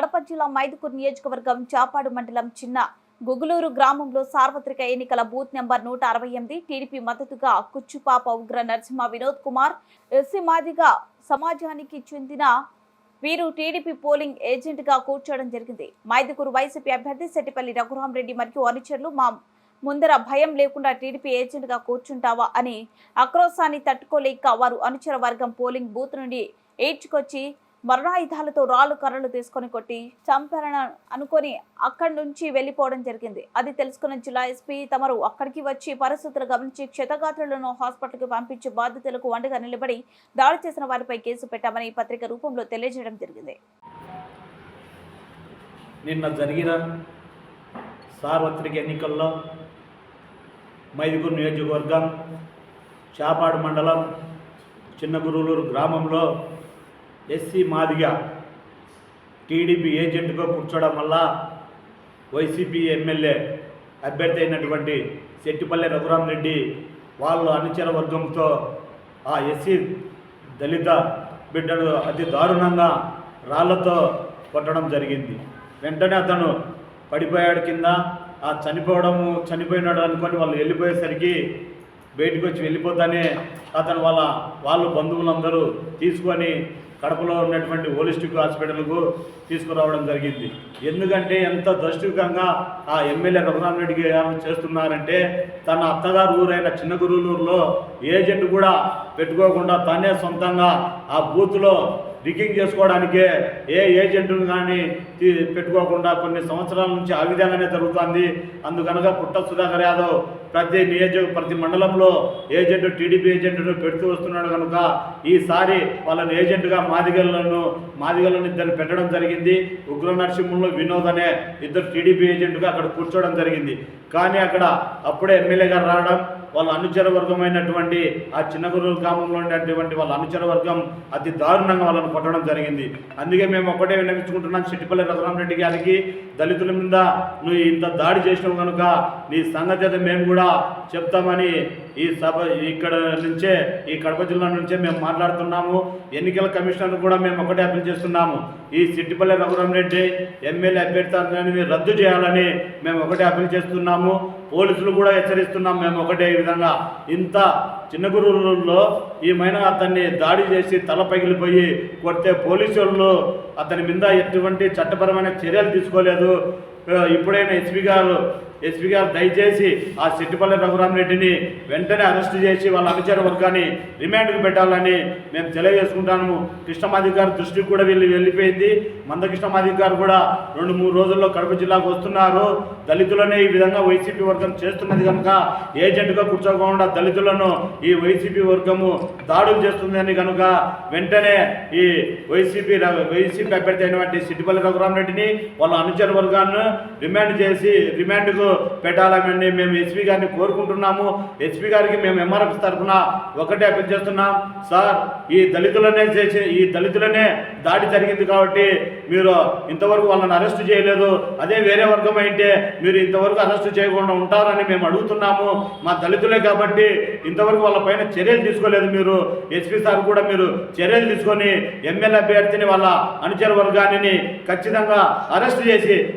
కడప జిల్లా మైదుకూరు నియోజకవర్గం చాపాడు మండలం చిన్న గుగులూరు గ్రామంలో సార్వత్రిక ఎన్నికల బూత్ నెంబర్ నూట అరవై ఎనిమిది టీడీపీ మద్దతుగా కుచ్చుపాప ఉగ్ర నరసింహ వినోద్ కుమార్ ఎస్సీ మాదిగా సమాజానికి చెందిన వీరు టీడీపీ పోలింగ్ ఏజెంట్గా కూర్చోవడం జరిగింది. మైదుకూరు వైసీపీ అభ్యర్థి సెట్టిపల్లి రఘురామరెడ్డి మరియు అనుచరులు మా ముందర భయం లేకుండా టీడీపీ ఏజెంట్గా కూర్చుంటావా అని ఆక్రోశాన్ని తట్టుకోలేక వారు అనుచర వర్గం పోలింగ్ బూత్ నుండి ఏడ్చుకొచ్చి మరణాయుధాలతో రాళ్ళు కర్రలు తీసుకొని కొట్టి చంపారని అనుకొని అక్కడి నుంచి వెళ్ళిపోవడం జరిగింది. అది తెలుసుకున్న జిల్లా ఎస్పీ తమరు అక్కడికి వచ్చి పరిస్థితులు గమనించి క్షతగాత్రులను హాస్పిటల్కి పంపించి బాధితులకు వండగా నిలబడి దాడి చేసిన వారిపై కేసు పెట్టామని పత్రిక రూపంలో తెలియజేయడం జరిగింది. నిన్న జరిగిన సార్వత్రిక ఎన్నికల్లో మైదుగురు నియోజకవర్గం చాపాడు మండలం చిన్నగురులూరు గ్రామంలో ఎస్సీ మాదిగ టీడీపీ ఏజెంట్గా కూర్చోవడం వల్ల వైసీపీ ఎమ్మెల్యే అభ్యర్థి అయినటువంటి శెట్టిపల్లె రఘురామరెడ్డి వాళ్ళ అనుచర వర్గంతో ఆ ఎస్సీ దళిత బిడ్డను అతి దారుణంగా రాళ్ళతో కొట్టడం జరిగింది. వెంటనే అతను పడిపోయాడు కింద. ఆ చనిపోవడము చనిపోయినాడు అనుకొని వాళ్ళు వెళ్ళిపోయేసరికి బయటకు వచ్చి వెళ్ళిపోతానే అతను వాళ్ళ వాళ్ళు బంధువులందరూ తీసుకొని కడపలో ఉన్నటువంటి హోలిస్టిక్ హాస్పిటల్కు తీసుకురావడం జరిగింది. ఎందుకంటే ఎంత దృష్టికంగా ఆ ఎమ్మెల్యే రఘురామరెడ్డి గారు చేస్తున్నారంటే తన అత్తగారు ఊరైన చిన్న గురువులూరులో ఏజెంట్ కూడా పెట్టుకోకుండా తానే సొంతంగా ఆ బూత్లో రికింగ్ చేసుకోవడానికే ఏ ఏజెంట్ను కానీ పెట్టుకోకుండా కొన్ని సంవత్సరాల నుంచి ఆ విధంగానే జరుగుతుంది. అందుకనక పుట్ట సుధాకర్ యాదవ్ ప్రతి నియోజక ప్రతి మండలంలో ఏజెంట్ టీడీపీ ఏజెంట్ను పెడుతూ వస్తున్నాడు కనుక ఈసారి వాళ్ళని ఏజెంట్గా మాదిగలను మాదిగలను ఇద్దరు పెట్టడం జరిగింది. ఉగ్ర నరసింహంలో వినోద్ అనే ఇద్దరు టీడీపీ ఏజెంట్గా అక్కడ కూర్చోవడం జరిగింది. కానీ అక్కడ అప్పుడే ఎమ్మెల్యే గారు రావడం వాళ్ళ అనుచర వర్గమైనటువంటి ఆ చిన్నగురు గ్రామంలో ఉండేటువంటి వాళ్ళ అనుచర వర్గం అతి దారుణంగా వాళ్ళని కొట్టడం జరిగింది. అందుకే మేము ఒకటే విన్నవించుకుంటున్నాం చిట్టిపల్లి రఘురామరెడ్డి గారికి దళితుల మీద నువ్వు ఇంత దాడి చేసినావు కనుక నీ సంగతి మేము కూడా చెప్తామని ఈ సభ ఇక్కడ నుంచే ఈ కడప జిల్లా నుంచే మేము మాట్లాడుతున్నాము. ఎన్నికల కమిషనర్ కూడా మేము ఒకటే అప్పీల్ చేస్తున్నాము. ఈ సిట్టిపల్లి రఘురామరెడ్డి ఎమ్మెల్యే అభ్యర్థి రద్దు చేయాలని మేము ఒకటే అప్పీల్ చేస్తున్నాము. పోలీసులు కూడా హెచ్చరిస్తున్నాం మేము ఒకటే విధంగా. ఇంత చిన్నగురులో మైన అతన్ని దాడి చేసి తల పగిలిపోయి కొడితే పోలీసు వాళ్ళు అతని మీద ఎటువంటి చట్టపరమైన చర్యలు తీసుకోలేదు. ఇప్పుడైనా ఎస్పీ గారు ఎస్పీ గారు దయచేసి ఆ సెట్టిపల్లి రఘురామరెడ్డిని వెంటనే అరెస్ట్ చేసి వాళ్ళ అనుచర వర్గాన్ని రిమాండ్కి పెట్టాలని మేము తెలియజేసుకుంటాము. కృష్ణమాధికారి దృష్టికి కూడా వెళ్ళి వెళ్ళిపోయింది. మంద కృష్ణాధికారు కూడా రెండు మూడు రోజుల్లో కడప జిల్లాకు వస్తున్నారు. దళితులనే ఈ విధంగా వైసీపీ వర్గం చేస్తున్నది కనుక ఏజెంట్గా కూర్చోకుండా దళితులను ఈ వైసీపీ వర్గము దాడులు చేస్తుందని కనుక వెంటనే ఈ వైసీపీ వైసీపీ అభ్యర్థి అయినటువంటి సిట్టిపల్లి రఘురామరెడ్డిని వాళ్ళ అనుచర వర్గాన్ని రిమాండ్ చేసి రిమాండ్కు పెట్టాలని మేము ఎస్పీ గారిని కోరుకుంటున్నాము. ఎస్పీ గారికి మేము ఎంఆర్ఎఫ్ తరఫున ఒకటే అప్పీల్ చేస్తున్నాం. సార్ ఈ దళితులనే చేసే ఈ దళితులనే దాడి జరిగింది కాబట్టి మీరు ఇంతవరకు వాళ్ళని అరెస్ట్ చేయలేదు. అదే వేరే వర్గం అయితే మీరు ఇంతవరకు అరెస్ట్ చేయకుండా ఉంటారని మేము అడుగుతున్నాము. మా దళితులే కాబట్టి ఇంతవరకు వాళ్ళ పైన చర్యలు తీసుకోలేదు మీరు. ఎస్పీ సార్ కూడా మీరు చర్యలు తీసుకొని ఎమ్మెల్యే అభ్యర్థిని వాళ్ళ అనుచర వర్గాన్ని ఖచ్చితంగా అరెస్ట్ చేసి